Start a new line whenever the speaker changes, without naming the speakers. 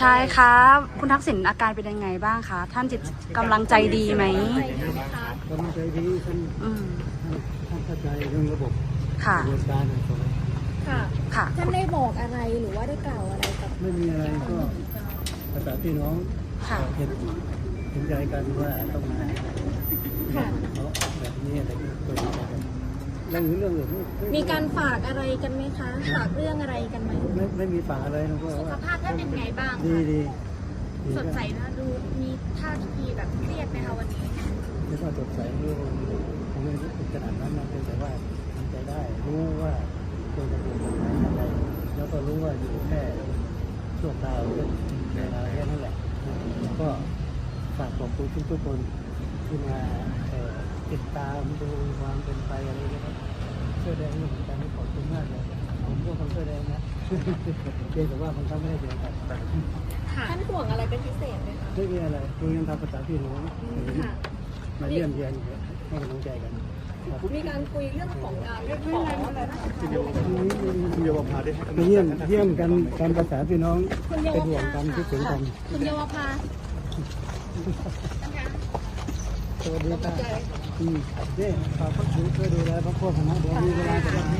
ใช่ครับ คุณทักษิณอาการเป็นยังไงบ้างคะ ท่านจิตกำลังใจดีไหม
กำลังใจดีท่าน
อืม
ท่านเข้าใจเรื่องระบบ
ค่ะ
กระบวนการของเขา
ค่ะ
ค่ะ
ท่านได้บอกอะไรหรือว่าได้กล่าวอะไรกับ
ไม่มีอะไรก็ภาษาพี่น้อง
ค่ะ
เห็นเห็นใจกันว่าต้องมา
ค่ะ
เขาแบบนี้อะไรก็ตัวนี้กัน เรื่องเรื่องอื่นไม่
มีการฝากอะไรกันไหมคะ ฝากเรื่องอะไรกันไหม
ไม่ไม่มีฝากอะไรนะก็
สุข
ว่า
ภาพท่านเป็นไงบ้าง
ดี
คะ
ดีดี
สดใสนะดูมีท่าทีแบบเครียดไหมคะวันนี้
ไม่ว่าสดใสเรื่องผมไม่รู้สึกขนาดนั้นนะเพียงแต่ว่าทำใจได้ รู้ว่าควรจะเป็นแบบไหนอะไรแล้วก็รู้ว่าอยู่แค่ชั่วคราวเรื่องเวลาแค่นั้นแหละแล้วก็ฝากขอบคุณทุกๆคนที่มาเอ่อ ติดตามดูความเป็นไปอะไรนะครับเสื้อแดงนี่เหมือนกันขอบคุณมากเลยผมก็คนเสื้อแดงนะเพียงแต่ว่ามันก็ไม่ได้เดียวกัน
ท่านห่วงอะไรเป็นพิเศษไหมคะ
ไม่มีอะไรคุยกันตามภาษาพี่น้อง
ค่ะ
มาเยี่ยมเยียนให้กำลังใจกันครับ
มีการคุยเรื่องของการขออะไรนะ
คุณเยาวภาได้เยี่ยมเยี่ยมกันตามภาษาพี่น้องเป็นห่วงกันคิดถึงกัน
คุณเยาวภา
สวัสดีค่ะอืมเนี่ยฝากพักดูช่วยดูแลพักพวกคณะเดี๋ยวมีเวลาจะมาว
ค่ะยังไงพ่ออยู่นะคะ